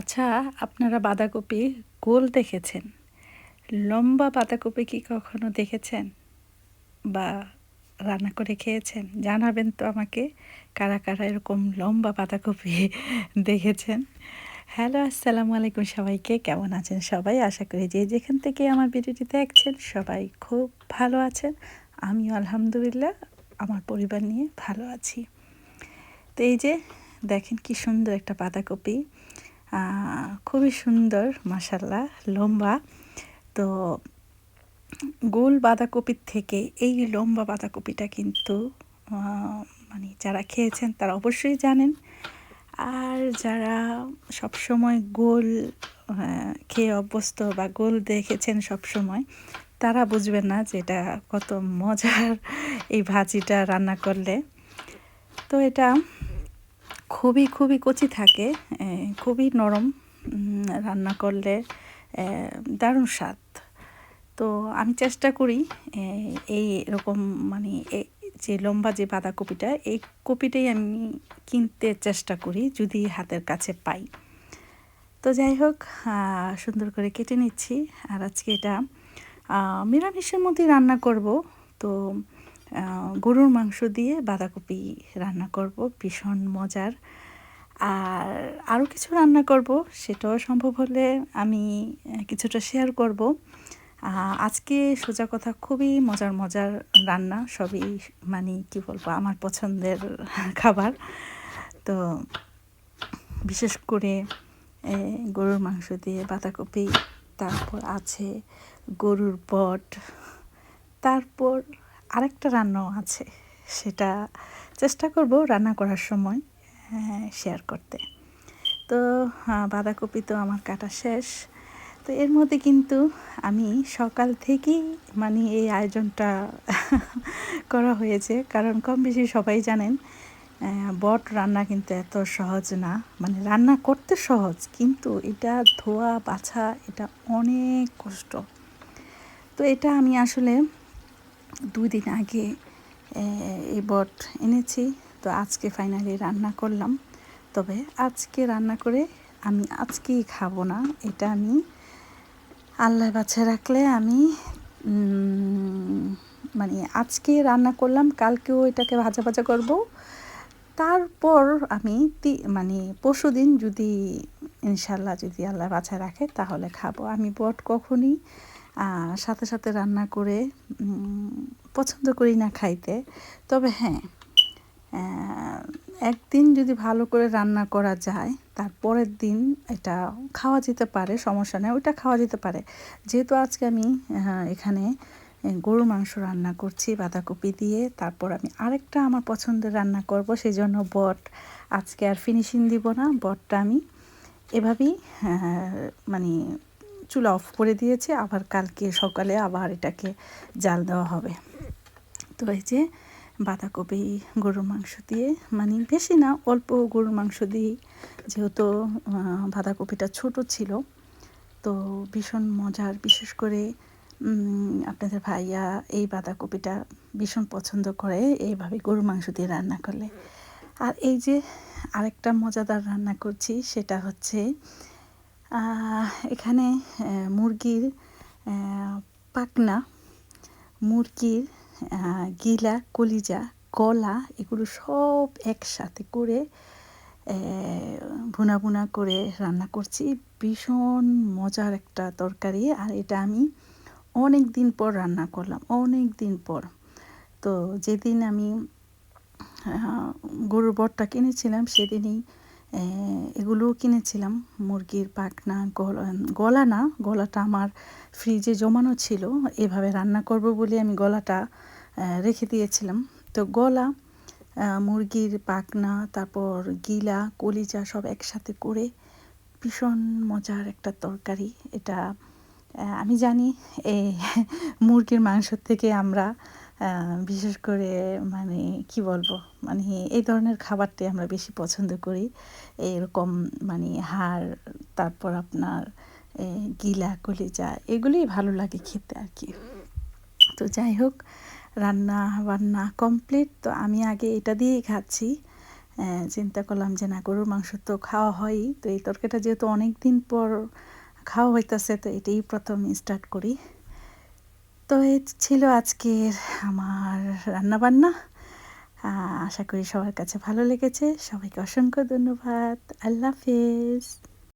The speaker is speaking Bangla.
আচ্ছা আপনারা বাঁধাকপি গোল দেখেছেন। লম্বা বাঁধাকপি কি কখনো দেখেছেন? বা রান্না করে খেয়েছেন? জানাবেন তো আমাকে, কারা কারা এরকম লম্বা বাঁধাকপি দেখেছেন। হ্যালো, আসসালামু আলাইকুম সবাইকে, কেমন আছেন সবাই? আশা করি যে যেখান থেকে আমার ভিডিওটি দেখছেন, সবাই খুব ভালো আছেন। আমিও আলহামদুলিল্লাহ, আমার পরিবার নিয়ে ভালো আছি। তো এই যে, দেখেন কি সুন্দর একটা বাঁধাকপি। খুবই সুন্দর মাসাল্লাহ লম্বা। তো গোল বাঁধাকপির থেকে এই লম্বা বাঁধাকপিটা কিন্তু মানে যারা খেয়েছেন তারা অবশ্যই জানেন। আর যারা সবসময় গোল খেয়ে অভ্যস্ত বা গোল দেখেছেন সবসময়, তারা বুঝবেন না যে এটা কত মজার এই ভাজিটা রান্না করলে। তো এটা খুবই খুবই কচি থাকে খুবই নরম রান্না করলে দারুণ স্বাদ। তো আমি চেষ্টা করি এই এরকম মানে যে লম্বা যে বাঁধাকপিটা, এই কপিটাই আমি কিনতে চেষ্টা করি, যদি হাতের কাছে পাই। তো যাই হোক সুন্দর করে কেটে নিচ্ছি। আর আজকে এটা নিরামিষের মধ্যে রান্না করব। তো গরুর মাংস দিয়ে বাঁধাকপি রান্না করব, ভীষণ মজার। আর আরও কিছু রান্না করব, সেটাও সম্ভব হলে আমি কিছুটা শেয়ার করব। আজকে সোজা কথা, খুবই মজার মজার রান্না, সবই মানে কি বলব, আমার পছন্দের খাবার। তো বিশেষ করে গরুর মাংস দিয়ে বাঁধাকপি, তারপর আছে গরুর বট, তারপর আরেকটা রান্নাও আছে, সেটা চেষ্টা করব রান্না করার সময় শেয়ার করতে। তো বাঁধাকপি তো আমার কাটা শেষ। তো এর মধ্যে কিন্তু আমি সকাল থেকেই মানে এই আয়োজনটা করা হয়েছে। কারণ কম বেশি সবাই জানেন বট রান্না কিন্তু এত সহজ না। মানে রান্না করতে সহজ, কিন্তু এটা ধোয়া, বাছা, এটা অনেক কষ্ট। তো এটা আমি আসলে দুই দিন আগে এই বট এনেছি। তো আজকে ফাইনালি রান্না করলাম। তবে আজকে রান্না করে আমি আজকেই খাব না। এটা আমি আল্লাহ বাচ্চা রাখলে আমি মানে আজকে রান্না করলাম, কালকেও এটাকে ভাজা ভাজা করব। তারপর আমি মানে পরশু দিন যদি ইনশাল্লাহ যদি আল্লাহ বাছা রাখে, তাহলে খাব। আমি বট কখনই সাথে সাথে রান্না করে পছন্দ করি না খাইতে। তবে হ্যাঁ একদিন যদি ভালো করে রান্না করা যায় তারপরের দিন এটা খাওয়া যেতে পারে, সমস্যা নেই, ওইটা খাওয়া যেতে পারে। যেহেতু আজকে আমি এখানে গরু মাংস রান্না করছি, বাঁধাকপি দিয়ে, তারপর আমি আরেকটা আমার পছন্দের রান্না করব সেই জন্য বট। আজকে আর ফিনিশিং দিব না, বটটা আমি এভাবেই মানে চুলা অফ করে দিয়েছে, আবার কালকে সকালে আবার এটাকে জাল দেওয়া হবে। তো এই যে বাঁধাকপি, গরুর মাংস দিয়ে মানে বেশি না, অল্প গরুর মাংস দিয়েই যেহেতু বাঁধাকপিটা ছোট ছিল, তো ভীষণ মজার। বিশেষ করে আপনাদের ভাইয়া এই বাঁধাকপিটা ভীষণ পছন্দ করে, এইভাবে গরুর মাংস দিয়ে রান্না করলে। আর এই যে আরেকটা মজাদার রান্না করছি, সেটা হচ্ছে এখানে মুরগির পাকনা, মুরগির গিলা, কলিজা, গলা, এগুলো সব একসাথে করে ভুনা ভুনা করে রান্না করছি। ভীষণ মজার একটা তরকারি। আর এটা আমি অনেক দিন পর রান্না করলাম, অনেক দিন পর। তো যেদিন আমি গরুর বটটা কিনেছিলাম, সেদিনই এগুলোও কিনেছিলাম। মুরগির পাখনা, গলা গলা না, গলাটা আমার ফ্রিজে জমানো ছিল। এভাবে রান্না করব বলে আমি গলাটা রেখে দিয়েছিলাম। তো গলা মুরগির পাখনা, তারপর গিলা, কলিজা সব একসাথে করে ভীষণ মজার একটা তরকারি। এটা আমি জানি এই মুরগির মাংস থেকে আমরা বিশেষ করে মানে কি বলব? মানে এই ধরনের খাবারটাই আমরা বেশি পছন্দ করি। এরকম মানে হাড়, তারপর আপনার গিলা, কলিজা, এগুলোই ভালো লাগে খেতে আর কি। তো যাই হোক, রান্না বান্না কমপ্লিট তো আমি আগে এটা দিয়েই খাচ্ছি। চিন্তা করলাম যে না, গরুর মাংস তো খাওয়া হয়ই। তো এই তরকারিটা যেহেতু অনেক দিন পর খাওয়া হইতেছে, তো এটাই প্রথম স্টার্ট করি। তো এই ছিল আজকের আমার রান্নাবান্না। বান্না আশা করি সবার কাছে ভালো লেগেছে। সবাইকে অসংখ্য ধন্যবাদ। আল্লাহ হাফেজ।